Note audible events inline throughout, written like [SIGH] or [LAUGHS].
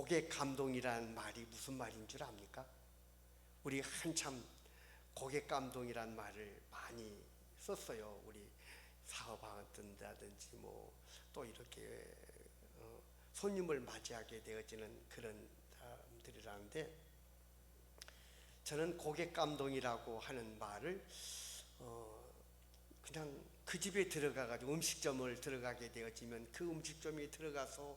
고객 감동이라는 말이 무슨 말인 줄 압니까? 우리 한참 고객 감동이라는 말을 많이 썼어요. 우리 사업하든다든지 뭐 또 이렇게 어, 손님을 맞이하게 되어지는 그런 사람들이라는데 저는 고객 감동이라고 하는 말을 어, 그냥 그 집에 들어가 가지고 음식점을 들어가게 되어지면 그 음식점에 들어가서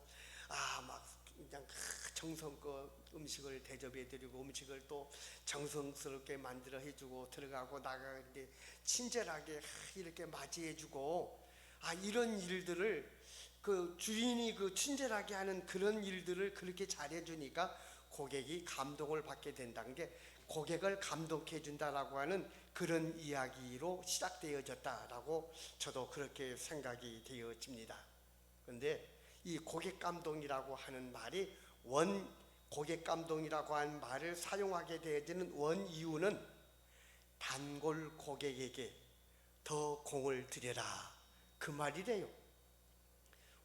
아막 그냥 정성껏 음식을 대접해 드리고 음식을 또 정성스럽게 만들어 해주고 들어가고 나가는데 친절하게 이렇게 맞이해 주고 아 이런 일들을 그 주인이 그 친절하게 하는 그런 일들을 그렇게 잘해 주니까 고객이 감동을 받게 된다는 게 고객을 감동해 준다라고 하는 그런 이야기로 시작되어졌다라고 저도 그렇게 생각이 되어집니다. 그런데 이 고객 감동이라고 하는 말이 원 고객 감동이라고 하는 말을 사용하게 되어지는 원 이유는 단골 고객에게 더 공을 들여라 그 말이래요.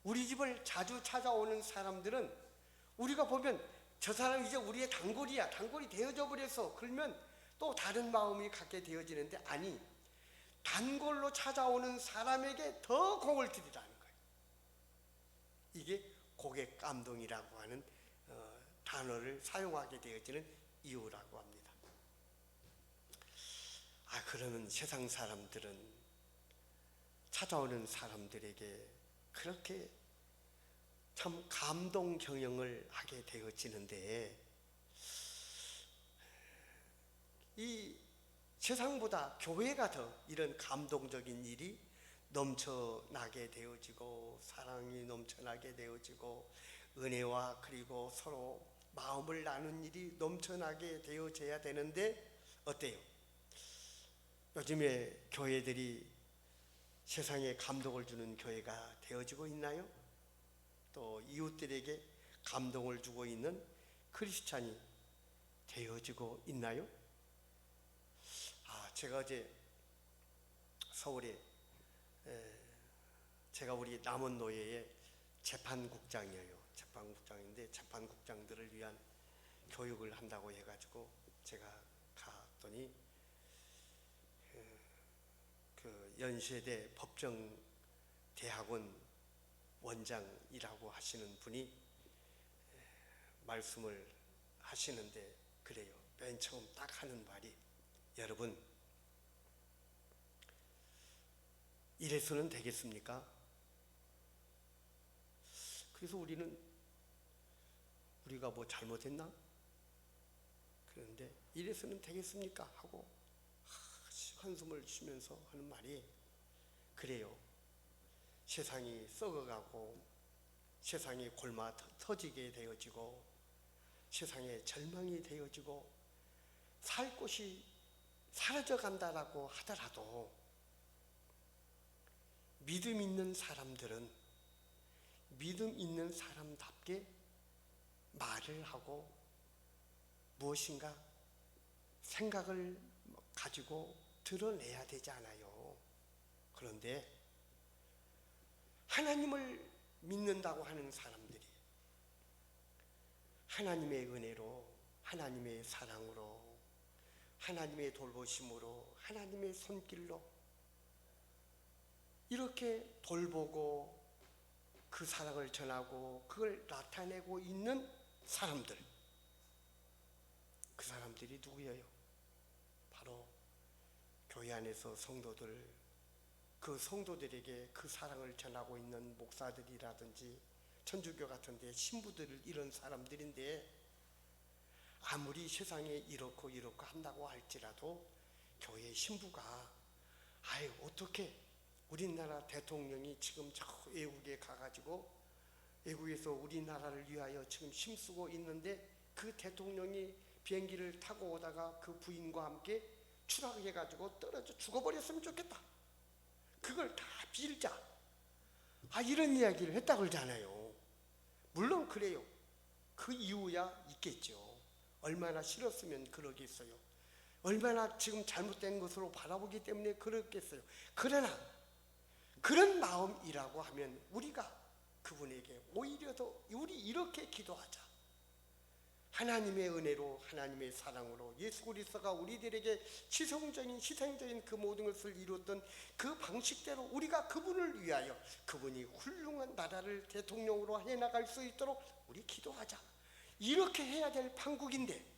우리 집을 자주 찾아오는 사람들은 우리가 보면 저 사람 이제 우리의 단골이야 단골이 되어져 버려서 그러면 또 다른 마음이 갖게 되어지는데 아니 단골로 찾아오는 사람에게 더 공을 거예요. 이게 고객 감동이라고 하는 어, 단어를 사용하게 되어지는 이유라고 합니다. 아 그러면 세상 사람들은 찾아오는 사람들에게 그렇게 참 감동 경영을 하게 되어지는데 이 세상보다 교회가 더 이런 감동적인 일이 넘쳐나게 되어지고 사랑이 넘쳐나게 되어지고 은혜와 그리고 서로 마음을 나눈 일이 넘쳐나게 되어져야 되는데 어때요? 요즘에 교회들이 세상에 감동을 주는 교회가 되어지고 있나요? 또 이웃들에게 감동을 주고 있는 크리스찬이 되어지고 있나요? 아, 제가 어제 서울에 에, 제가 우리 남원 노예의 재판국장이에요. 재판국장인데 재판국장들을 위한 교육을 한다고 해가지고 제가 갔더니 그, 그 연세대 법정 대학원 원장이라고 하시는 분이 말씀을 하시는데 그래요. 맨 처음 딱 하는 말이 여러분 이래서는 되겠습니까? 그래서 우리는 우리가 뭐 잘못했나? 그런데 이래서는 되겠습니까? 하고 한숨을 쉬면서 하는 말이 그래요. 세상이 썩어가고 세상이 골마 터지게 되어지고 세상에 절망이 되어지고 살 곳이 사라져 간다라고 하더라도 믿음 있는 사람들은 믿음 있는 사람답게 말을 하고 무엇인가 생각을 가지고 드러내야 되지 않아요. 그런데 하나님을 믿는다고 하는 사람들이 하나님의 은혜로 하나님의 사랑으로 하나님의 돌보심으로 하나님의 손길로 이렇게 돌보고 그 사랑을 전하고 그걸 나타내고 있는 사람들 그 사람들이 누구예요? 바로 교회 안에서 성도들 그 성도들에게 그 사랑을 전하고 있는 목사들이라든지 천주교 같은데 신부들 이런 사람들인데 아무리 세상에 이렇고 이렇고 한다고 할지라도 교회 신부가 아유 어떻게 우리나라 대통령이 지금 저 외국에 가가지고 외국에서 우리나라를 위하여 지금 힘쓰고 있는데 그 대통령이 비행기를 타고 오다가 그 부인과 함께 추락해가지고 떨어져 죽어버렸으면 좋겠다. 그걸 다 빌자. 아 이런 이야기를 했다 그러잖아요. 물론 그래요. 그 이유야 있겠죠. 얼마나 싫었으면 그러겠어요. 얼마나 지금 잘못된 것으로 바라보기 때문에 그렇겠어요. 그러나 그런 마음이라고 하면 우리가 그분에게 오히려 더 우리 이렇게 기도하자. 하나님의 은혜로 하나님의 사랑으로 예수 그리스도가 우리들에게 희생적인 희생적인 그 모든 것을 이루었던 그 방식대로 우리가 그분을 위하여 그분이 훌륭한 나라를 대통령으로 해 나갈 수 있도록 우리 기도하자. 이렇게 해야 될 판국인데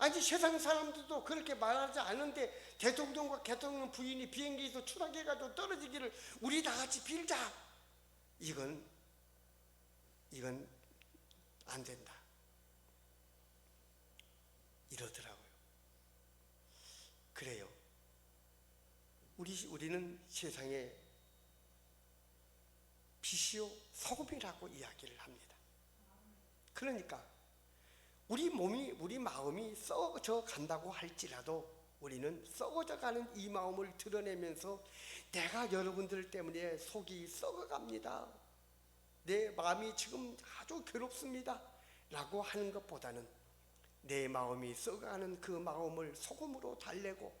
아니 세상 사람들도 그렇게 말하지 않은데 대통령과 대통령 부인이 비행기에서 추락해가지고 떨어지기를 우리 다 같이 빌자. 이건 이건 안 된다. 이러더라고요. 그래요. 우리 우리는 세상에 빛이요 소금이라고 이야기를 합니다. 그러니까 우리 몸이 우리 마음이 썩어져 간다고 할지라도 우리는 썩어져 가는 이 마음을 드러내면서 내가 여러분들 때문에 속이 썩어갑니다. 내 마음이 지금 아주 괴롭습니다. 라고 하는 것보다는 내 마음이 썩어가는 그 마음을 소금으로 달래고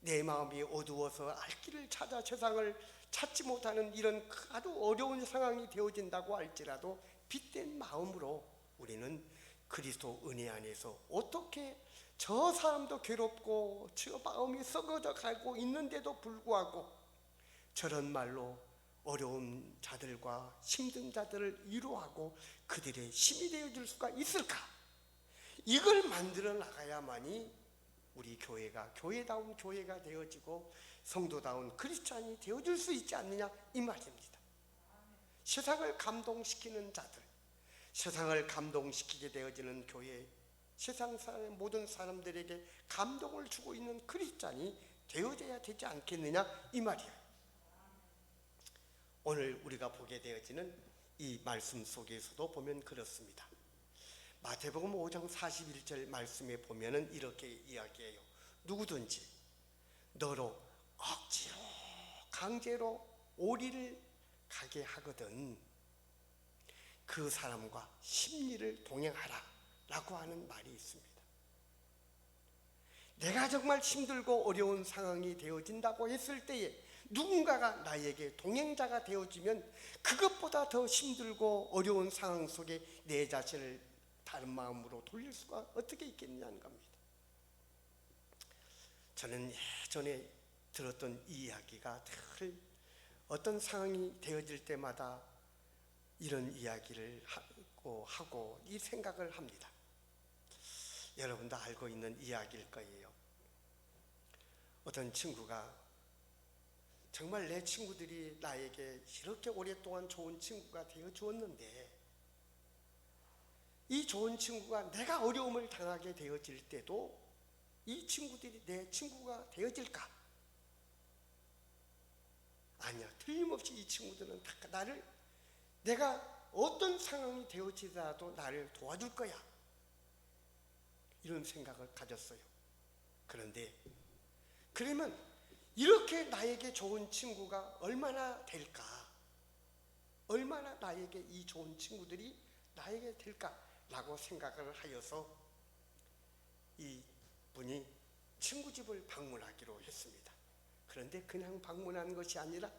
내 마음이 어두워서 알 길을 찾아 세상을 찾지 못하는 이런 아주 어려운 상황이 되어진다고 할지라도 빛된 마음으로 우리는 그리스도 은혜 안에서 어떻게 저 사람도 괴롭고 저 마음이 썩어져 가고 있는데도 불구하고 저런 말로 어려운 자들과 힘든 자들을 위로하고 그들의 힘이 되어 줄 수가 있을까? 이걸 만들어 나가야만이 우리 교회가 교회다운 교회가 되어지고 성도다운 크리스찬이 되어줄 수 있지 않느냐 이 말입니다. 세상을 감동시키는 자들, 세상을 감동시키게 되어지는 교회, 세상 사람 모든 사람들에게 감동을 주고 있는 크리스찬이 되어져야 되지 않겠느냐 이 말이에요. 오늘 우리가 보게 되어지는 이 말씀 속에서도 보면 그렇습니다. 마태복음 5장 41절 말씀에 보면은 이렇게 이야기해요. 누구든지 너로 억지로 강제로 오리를 가게 하거든 그 사람과 심리를 동행하라 라고 하는 말이 있습니다. 내가 정말 힘들고 어려운 상황이 되어진다고 했을 때에 누군가가 나에게 동행자가 되어지면 그것보다 더 힘들고 어려운 상황 속에 내 자신을 다른 마음으로 돌릴 수가 어떻게 있겠냐는 겁니다. 저는 예전에 들었던 이 이야기가 늘 어떤 상황이 되어질 때마다 이런 이야기를 하고 이 생각을 합니다. 여러분도 알고 있는 이야기일 거예요. 어떤 친구가 정말 내 친구들이 나에게 이렇게 오랫동안 좋은 친구가 되어 주었는데 이 좋은 친구가 내가 어려움을 당하게 되어질 때도 이 친구들이 내 친구가 되어질까? 아니야. 틀림없이 이 친구들은 다 나를 내가 어떤 상황이 되어지더라도 나를 도와줄 거야. 이런 생각을 가졌어요. 그런데 그러면 이렇게 나에게 좋은 친구가 얼마나 될까? 얼마나 나에게 이 좋은 친구들이 나에게 될까라고 생각을 하여서 이 분이 친구 집을 방문하기로 했습니다. 그런데 그냥 방문하는 것이 아니라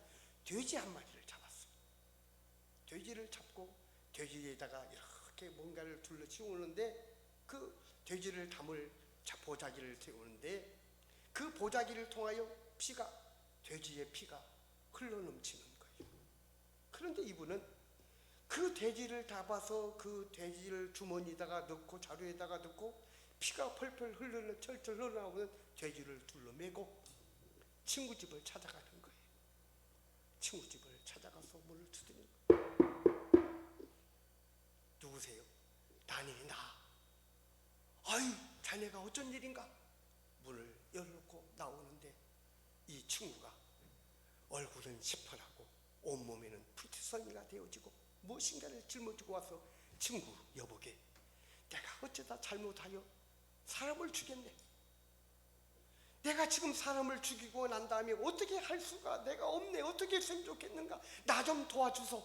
돼지 한 마리를. 돼지를 잡고 돼지에다가 이렇게 뭔가를 둘러 씌우는데 그 돼지를 담을 보자기를 세우는데 그 보자기를 통하여 피가 돼지의 피가 흘러 넘치는 거예요. 그런데 이분은 그 돼지를 잡아서 그 돼지를 주머니에다가 넣고 자루에다가 넣고 피가 펄펄 흘러 철철 흘러나오는 돼지를 둘러매고 친구 집을 찾아가는 거예요. 친구 집을 찾아가서 문을 두드리는 거예요. 나니 나. 아유, 자네가 어쩐 일인가? 문을 열어놓고 나오는데 이 친구가 얼굴은 시퍼하고 온몸에는 피투성이가 되어지고 무엇인가를 짊어지고 와서 친구 여보게 내가 어쩌다 잘못하여 사람을 죽였네. 내가 지금 사람을 죽이고 난 다음에 어떻게 할 수가 내가 없네. 어떻게 했으면 좋겠는가. 나 좀 도와주소.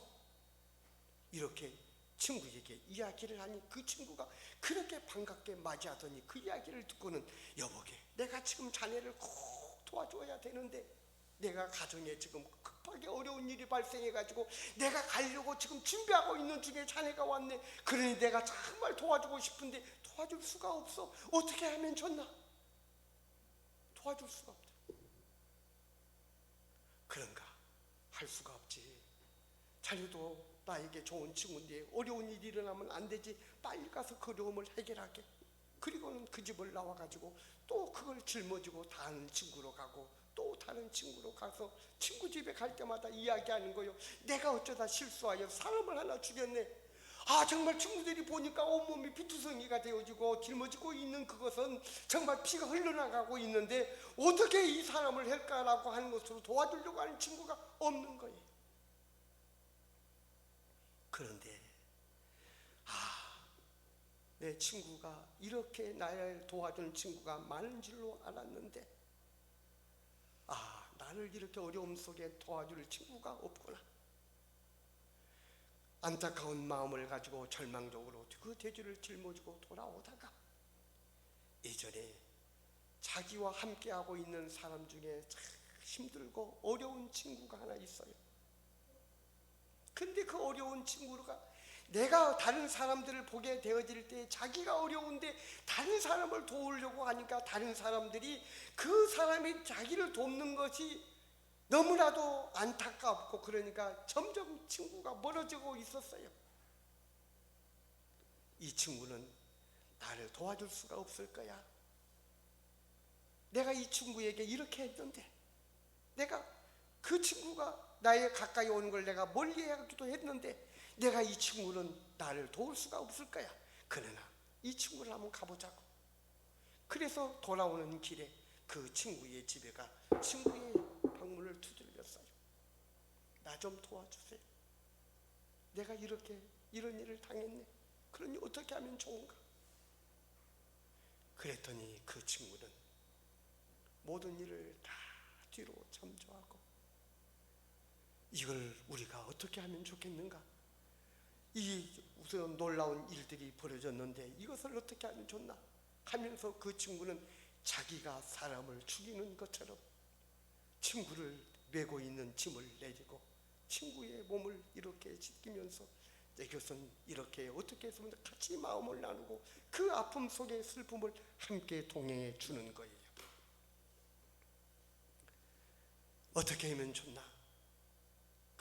이렇게 친구에게 이야기를 하니 그 친구가 그렇게 반갑게 맞이하더니 그 이야기를 듣고는 여보게 내가 지금 자네를 꼭 도와줘야 되는데 내가 가정에 지금 급하게 어려운 일이 발생해가지고 내가 가려고 지금 준비하고 있는 중에 자네가 왔네. 그러니 내가 정말 도와주고 싶은데 도와줄 수가 없어. 어떻게 하면 좋나? 도와줄 수가 없다. 그런가? 할 수가 없지. 자네도 나에게 좋은 친구인데 어려운 일이 일어나면 안 되지. 빨리 가서 그 어려움을 해결하게. 그리고는 그 집을 나와가지고 또 그걸 짊어지고 다른 친구로 가고 또 다른 친구로 가서 친구 집에 갈 때마다 이야기하는 거요. 내가 어쩌다 실수하여 사람을 하나 죽였네. 아 정말 친구들이 보니까 온몸이 피투성이가 되어지고 짊어지고 있는 그것은 정말 피가 흘러나가고 있는데 어떻게 이 사람을 할까라고 하는 것으로 도와주려고 하는 친구가 없는 거예요. 그런데 아, 내 친구가 이렇게 나를 도와주는 친구가 많은 줄로 알았는데 아 나를 이렇게 어려움 속에 도와줄 친구가 없구나. 안타까운 마음을 가지고 절망적으로 그 대주를 짊어지고 돌아오다가 예전에 자기와 함께하고 있는 사람 중에 참 힘들고 어려운 친구가 하나 있어요 근데 그 어려운 친구가 내가 다른 사람들을 보게 되어질 때 자기가 어려운데 다른 사람을 도우려고 하니까 다른 사람들이 그 사람이 자기를 돕는 것이 너무나도 안타깝고 그러니까 점점 친구가 멀어지고 있었어요. 이 친구는 나를 도와줄 수가 없을 거야. 내가 이 친구에게 이렇게 했는데 내가 그 친구가 나에 가까이 오는 걸 내가 멀리 하기도 했는데 내가 이 친구는 나를 도울 수가 없을 거야. 그러나 이 친구를 한번 가보자고. 그래서 돌아오는 길에 그 친구의 집에 가 친구의 방문을 두들겼어요. 나 좀 도와주세요. 내가 이렇게 이런 일을 당했네. 그러니 어떻게 하면 좋은가? 그랬더니 그 친구는 모든 일을 다 뒤로 잠조하고 이걸 우리가 어떻게 하면 좋겠는가? 이 우선 놀라운 일들이 벌어졌는데 이것을 어떻게 하면 좋나? 하면서 그 친구는 자기가 사람을 죽이는 것처럼 친구를 메고 있는 짐을 내리고 친구의 몸을 이렇게 지키면서 이것은 이렇게 어떻게 해서 같이 마음을 나누고 그 아픔 속의 슬픔을 함께 동행해 주는 거예요. 어떻게 하면 좋나?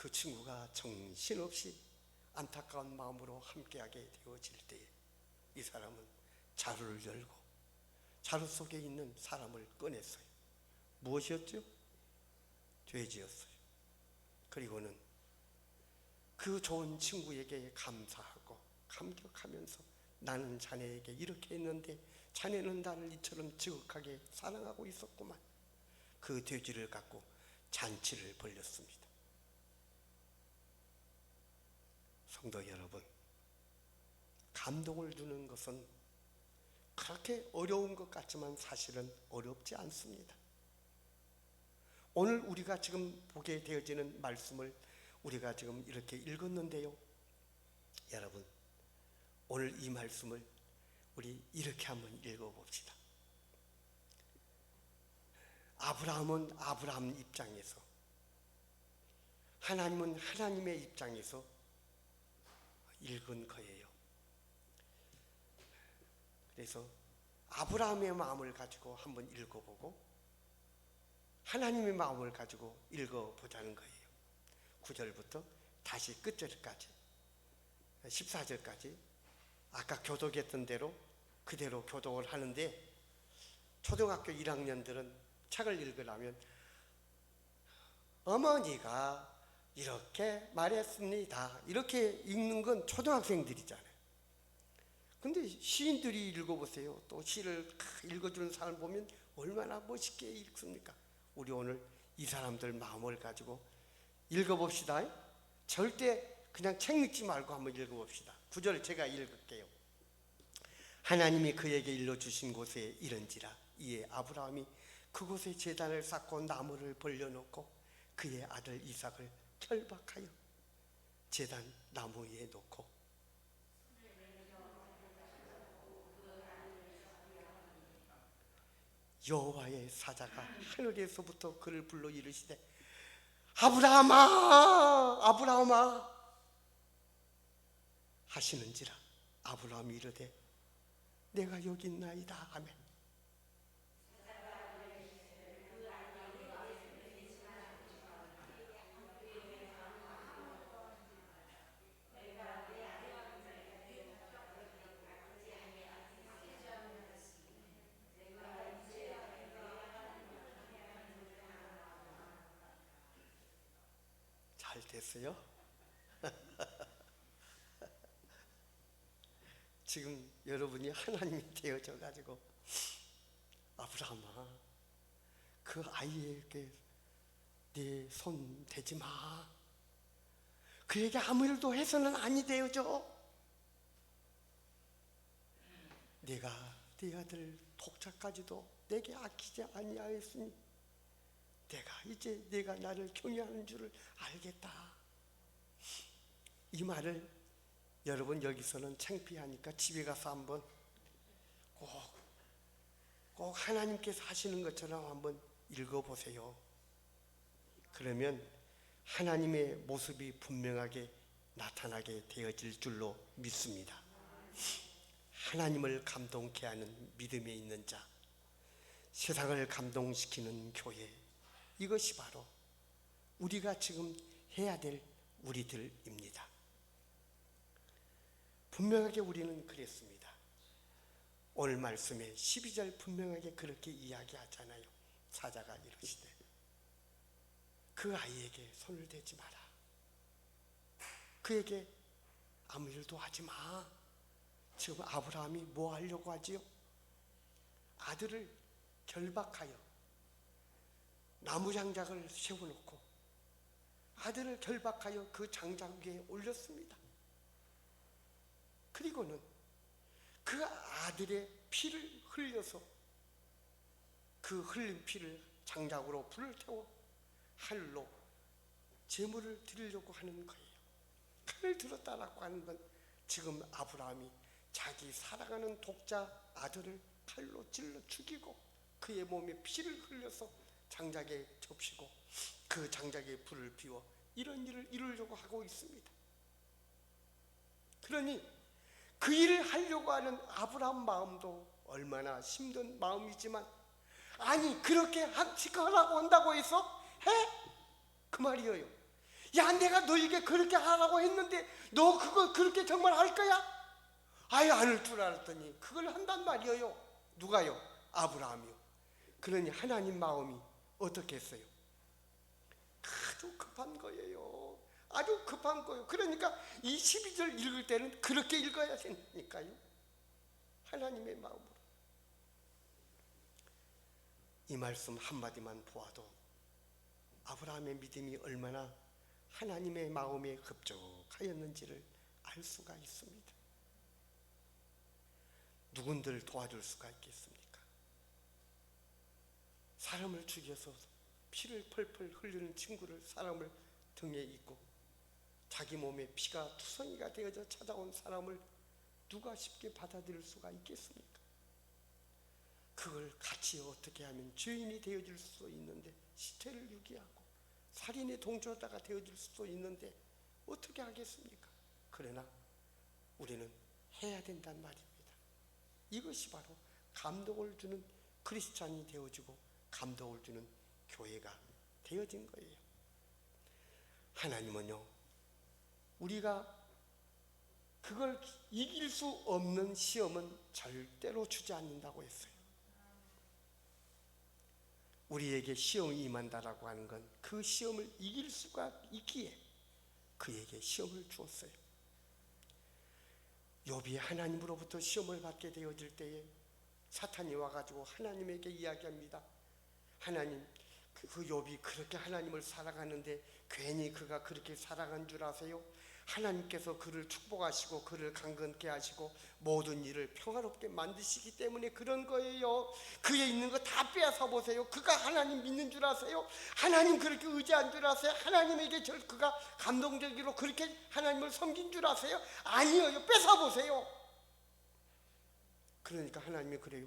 그 친구가 정신없이 안타까운 마음으로 함께하게 되어질 때에 이 사람은 자루를 열고 자루 속에 있는 사람을 꺼냈어요. 무엇이었죠? 돼지였어요. 그리고는 그 좋은 친구에게 감사하고 감격하면서 나는 자네에게 이렇게 했는데 자네는 나를 이처럼 지극하게 사랑하고 있었구만. 그 돼지를 갖고 잔치를 벌렸습니다. 성도 여러분, 감동을 주는 것은 그렇게 어려운 것 같지만 사실은 어렵지 않습니다. 오늘 우리가 지금 보게 되어지는 말씀을 우리가 지금 이렇게 읽었는데요. 여러분, 오늘 이 말씀을 우리 이렇게 한번 읽어봅시다. 아브라함은 아브라함 입장에서, 하나님은 하나님의 입장에서 읽은 거예요. 그래서 아브라함의 마음을 가지고 한번 읽어보고 하나님의 마음을 가지고 읽어보자는 거예요. 9절부터 다시 끝절까지 14절까지 아까 교독했던 대로 그대로 교독을 하는데 초등학교 1학년들은 책을 읽으려면 어머니가 이렇게 말했습니다. 이렇게 읽는 건 초등학생들이잖아요. 근데 시인들이 읽어보세요. 또 시를 읽어주는 사람 보면 얼마나 멋있게 읽습니까? 우리 오늘 이 사람들 마음을 가지고 읽어봅시다. 절대 그냥 책 읽지 말고 한번 읽어봅시다. 구절 제가 읽을게요. 하나님이 그에게 일러주신 곳에 이른지라 이에 아브라함이 그곳에 제단을 쌓고 나무를 벌려놓고 그의 아들 이삭을 결박하여 제단 나무 위에 놓고 여호와의 사자가 하늘에서부터 그를 불러 이르시되 아브라함아 아브라함아. 하시는지라 아브라함이 이르되 내가 여기 있나이다. 아멘 잘 됐어요? [LAUGHS] 지금 여러분이 하나님이 되어져 가지고 아브라함아 그 아이에게 네 손 대지 마. 그에게 아무 일도 해서는 아니 되어져. 네가 네 아들 독자까지도 내게 아끼지 아니하였으니 내가 이제 네가 나를 경외하는 줄을 알겠다. 이 말을 여러분 여기서는 창피하니까 집에 가서 한번 꼭, 꼭 하나님께서 하시는 것처럼 한번 읽어보세요. 그러면 하나님의 모습이 분명하게 나타나게 되어질 줄로 믿습니다. 하나님을 감동케 하는 믿음에 있는 자, 세상을 감동시키는 교회, 이것이 바로 우리가 지금 해야 될 우리들입니다. 분명하게 우리는 그랬습니다. 오늘 말씀에 12절 분명하게 그렇게 이야기하잖아요. 사자가 이르시되 그 아이에게 손을 대지 마라. 그에게 아무 일도 하지 마. 지금 아브라함이 뭐 하려고 하지요? 아들을 결박하여 나무 장작을 세워놓고 아들을 결박하여 그 장작 위에 올렸습니다. 그리고는 그 아들의 피를 흘려서 그 흘린 피를 장작으로 불을 태워 하늘로 제물을 드리려고 하는 거예요. 칼을 들었다라고 하는 건 지금 아브라함이 자기 사랑하는 독자 아들을 칼로 찔러 죽이고 그의 몸에 피를 흘려서 장작에 접시고 그 장작에 불을 피워 이런 일을 이루려고 하고 있습니다. 그러니 그 일을 하려고 하는 아브라함 마음도 얼마나 힘든 마음이지만 아니 그렇게 하라고 한다고 해서 해? 그 말이에요. 야 내가 너에게 그렇게 하라고 했는데 너 그거 그렇게 정말 할 거야? 아예 안할 줄 알았더니 그걸 한단 말이에요. 누가요? 아브라함이요. 그러니 하나님 마음이 어떻게 했어요? 아주 급한 거예요. 아주 급한 거예요. 그러니까 이 12절 읽을 때는 그렇게 읽어야 되니까요. 하나님의 마음으로. 이 말씀 한마디만 보아도 아브라함의 믿음이 얼마나 하나님의 마음에 흡족하였는지를 알 수가 있습니다. 누군들 도와줄 수가 있겠습니까? 사람을 죽여서 피를 펄펄 흘리는 친구를 사람을 등에 입고 자기 몸에 피가 투성이가 되어져 찾아온 사람을 누가 쉽게 받아들일 수가 있겠습니까? 그걸 같이 어떻게 하면 죄인이 되어질 수 있는데 시체를 유기하고 살인의 동조자가 되어질 수도 있는데 어떻게 하겠습니까? 그러나 우리는 해야 된단 말입니다. 이것이 바로 감동을 주는 크리스찬이 되어지고 감동을 주는 교회가 되어진 거예요. 하나님은요, 우리가 그걸 이길 수 없는 시험은 절대로 주지 않는다고 했어요. 우리에게 시험이 임한다라고 하는 건 그 시험을 이길 수가 있기에 그에게 시험을 주었어요. 욥이 하나님으로부터 시험을 받게 되어질 때에 사탄이 와가지고 하나님에게 이야기합니다. 하나님, 그, 그 욥이 그렇게 하나님을 사랑하는데 괜히 그가 그렇게 사랑한 줄 아세요? 하나님께서 그를 축복하시고 그를 강건케 하시고 모든 일을 평화롭게 만드시기 때문에 그런 거예요. 그에 있는 거 다 빼앗아 보세요. 그가 하나님 믿는 줄 아세요? 하나님 그렇게 의지한 줄 아세요? 하나님에게 절 그가 감동적으로 그렇게 하나님을 섬긴 줄 아세요? 아니에요. 뺏어 보세요. 그러니까 하나님이 그래요.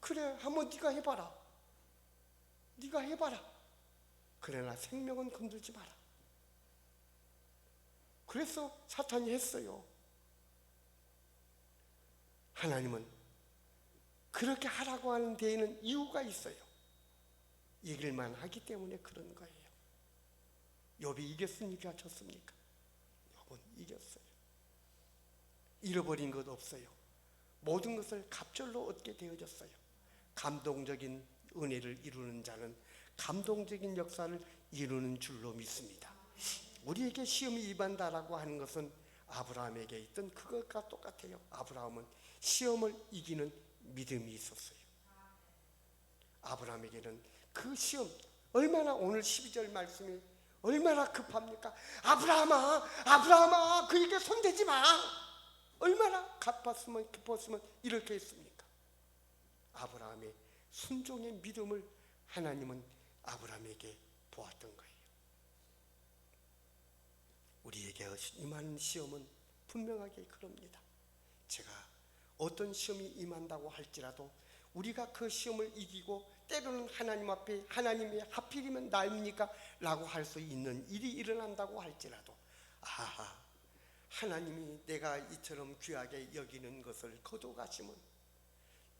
그래 한번 네가 해봐라. 네가 해봐라. 그러나 생명은 건들지 마라. 그래서 사탄이 했어요. 하나님은 그렇게 하라고 하는 데에는 이유가 있어요. 이길만 하기 때문에 그런 거예요. 욥이 이겼습니까? 졌습니까? 욥은 이겼어요. 잃어버린 것 없어요. 모든 것을 갑절로 얻게 되어졌어요. 감동적인 은혜를 이루는 자는 감동적인 역사를 이루는 줄로 믿습니다. 우리에게 시험이 임한다라고 하는 것은 아브라함에게 있던 그것과 똑같아요. 아브라함은 시험을 이기는 믿음이 있었어요. 아브라함에게는 그 시험 얼마나 오늘 12절 말씀이 얼마나 급합니까? 아브라함아, 아브라함아, 그에게 손대지 마. 얼마나 갚았으면 기뻤으면 이렇게 했습니까? 아브라함의 순종의 믿음을 하나님은 아브라함에게 보았던 거예요. 우리에게 임하는 시험은 분명하게 그럽니다. 제가 어떤 시험이 임한다고 할지라도 우리가 그 시험을 이기고 때로는 하나님 앞에 하나님이 하필이면 나입니까? 라고 할 수 있는 일이 일어난다고 할지라도 아하 하나님이 내가 이처럼 귀하게 여기는 것을 거둬가시면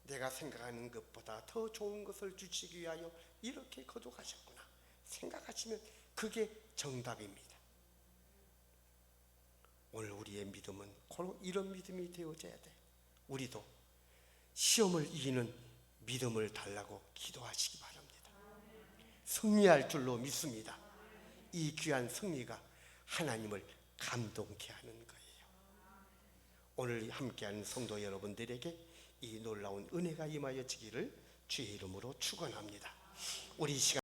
내가 생각하는 것보다 더 좋은 것을 주시기 위하여 이렇게 거둬가셨구나 생각하시면 그게 정답입니다. 오늘 우리의 믿음은 이런 믿음이 되어져야 돼. 우리도 시험을 이기는 믿음을 달라고 기도하시기 바랍니다. 승리할 줄로 믿습니다. 이 귀한 승리가 하나님을 감동케 하는 거예요. 오늘 함께하는 성도 여러분들에게 이 놀라운 은혜가 임하여지기를 주의 이름으로 축원합니다. 우리 시간